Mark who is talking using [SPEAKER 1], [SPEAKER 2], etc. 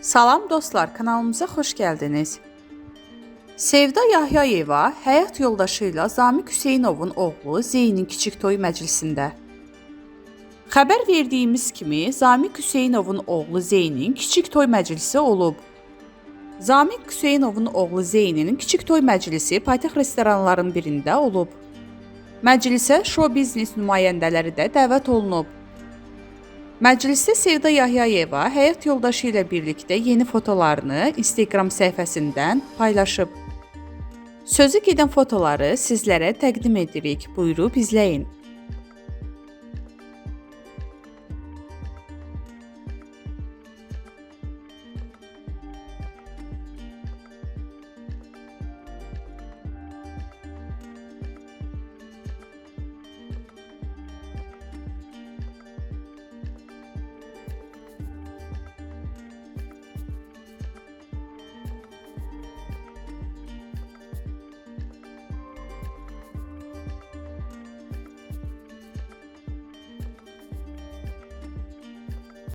[SPEAKER 1] Salam dostlar, kanalımıza xoş gəldiniz. Sevda Yahyayeva həyat yoldaşı ilə Zamiq Hüseynovun oğlu Zeynin kiçik toy məclisində. Xəbər verdiyimiz kimi Zamiq Hüseynovun oğlu Zeynin kiçik toy məclisi olub. Zamiq Hüseynovun oğlu Zeynin kiçik toy məclisi paytaxt restoranların birində olub. Məclisə show biznes nümayəndələri də dəvət olunub. Məclisdə Sevda Yahyayeva həyat yoldaşı ilə birlikdə yeni fotolarını Instagram səhifəsindən paylaşıb. Sözü gedən fotoları sizlərə təqdim edirik. Buyurub izləyin.